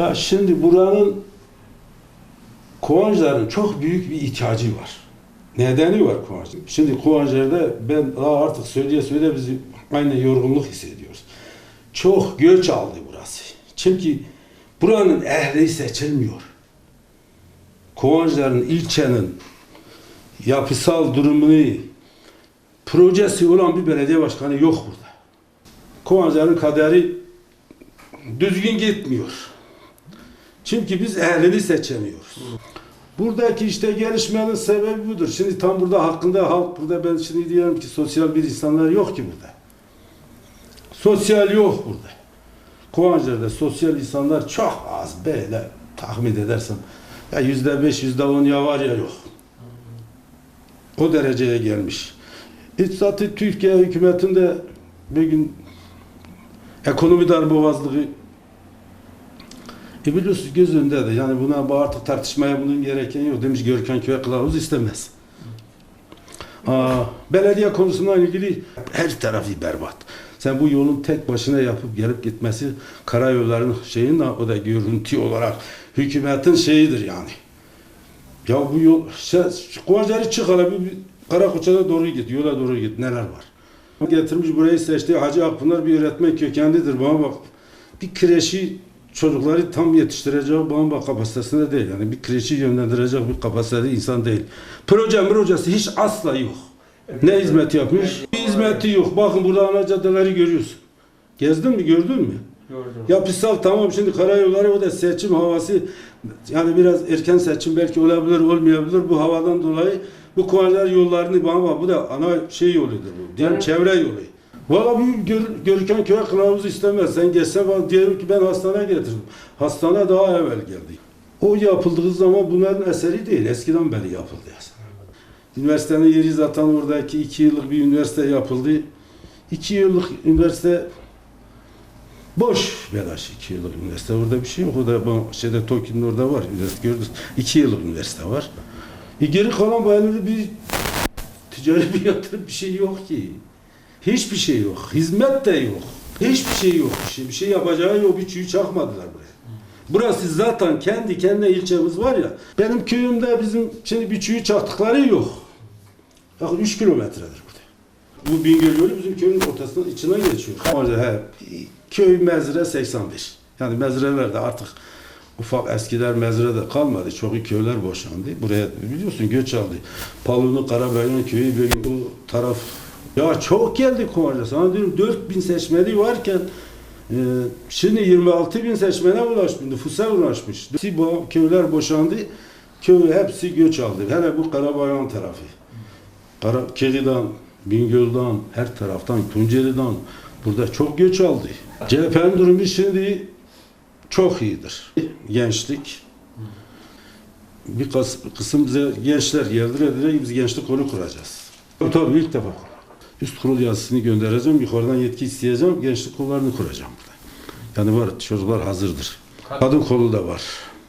Ya şimdi buranın Kovancıların çok büyük bir ihtiyacı var. Nedeni var Kovancı. Şimdi Kovancılar'da ben daha artık söyleye söyle bizi aynı yorgunluk hissediyoruz. Çok göç aldı burası. Çünkü buranın ehli seçilmiyor. Kovancıların ilçenin yapısal durumunu projesi olan bir belediye başkanı yok burada. Kovancıların kaderi düzgün gitmiyor. Çünkü biz ehlini seçemiyoruz. Buradaki işte gelişmenin sebebi budur. Şimdi tam burada hakkında halk burada ben şimdi diyorum ki sosyal bir insanlar yok ki burada. Sosyal yok burada. Kovancılar'da sosyal insanlar çok az böyle tahmin edersem. Ya yüzde beş, yüzde on ya var ya yok. O dereceye gelmiş. Zaten Türkiye hükümetinde bir gün ekonomi darboğazlığı e biliyorsunuz göz önünde de yani buna bu artık tartışmaya bunun gereken yok demiş Görkem Köy kılavuz istemez. Aa, belediye konusundan ilgili her tarafı berbat. Sen bu yolun tek başına yapıp gelip gitmesi karayolların şeyin de o da görüntü olarak hükümetin şeyidir yani. Ya bu yol şey, Kovancari çık hele bir, bir Karakoça'da doğru git, yola doğru git neler var. Getirmiş burayı seçti Hacı Akpınar bir öğretmen kökenlidir bana bak. Bir kreşi çocukları tam yetiştirecek bomba kapasitesinde değil. Yani bir kreşi yönlendirecek bir kapasitede insan değil. Proje projesi hiç asla yok. Ne hizmet yapmış? Bir hizmeti yok. Bakın burada ana caddeleri görüyorsun. Gezdin mi gördün mü? Gördüm. Yapısal tamam şimdi karayolları o da seçim havası yani biraz erken seçim belki olabilir olmayabilir bu havadan dolayı bu kuvalar yollarını bana bak bu da ana şey yoludur bu. Diyelim Evet. çevre yolu. Valla bir gör, görürken köy kılavuz istemez. Sen geçsen bana diyelim ki ben hastane getirdim. Hastane daha evvel geldi. O yapıldığı zaman bunların eseri değil. Eskiden beri yapıldı aslında. Üniversitenin yeri zaten oradaki iki yıllık bir üniversite yapıldı. İki yıllık üniversite boş belaş iki yıllık üniversite. Orada bir şey yok. O da bu şeyde Tokyo'nun orada var. Üniversite gördünüz. İki yıllık üniversite var. E geri kalan böyle bir ticari bir yatırım bir şey yok ki. Hiçbir şey yok. Hizmet de yok. Hiçbir şey yok. Bir şey, şey yapacağı yok. Bir çiğ çakmadılar buraya. Burası zaten kendi kendine ilçemiz var ya. Benim köyümde bizim şimdi bir çiğ çaktıkları yok. Yakın 3 kilometredir burada. Bu Bingöl yolu bizim köyün ortasından içinden geçiyor. Orada he, köy mezre 85. Yani mezrelerde artık ufak eskiler mezrede kalmadı. Çok köyler boşandı. Buraya biliyorsun göç aldı. Palunu Karabayan köyü böyle o taraf ya çok geldi Kovarca. Sana diyorum 4000 seçmeni varken e, şimdi 26 bin seçmene ulaşmış, nüfusa ulaşmış. Bu köyler boşandı. Köy hepsi göç aldı. Hele bu Karabayan tarafı. Kara, Keri'den, Bingöl'den, her taraftan, Tunceli'den burada çok göç aldı. CHP'nin durumu şimdi çok iyidir. Gençlik. Bir kıs- kısım bize gençler geldi dediler biz gençlik kolu kuracağız. Tabii ilk defa. Üst kurul yazısını göndereceğim, yukarıdan yetki isteyeceğim, gençlik kollarını kuracağım burada. Yani var, çocuklar hazırdır. Kadın kolu da var.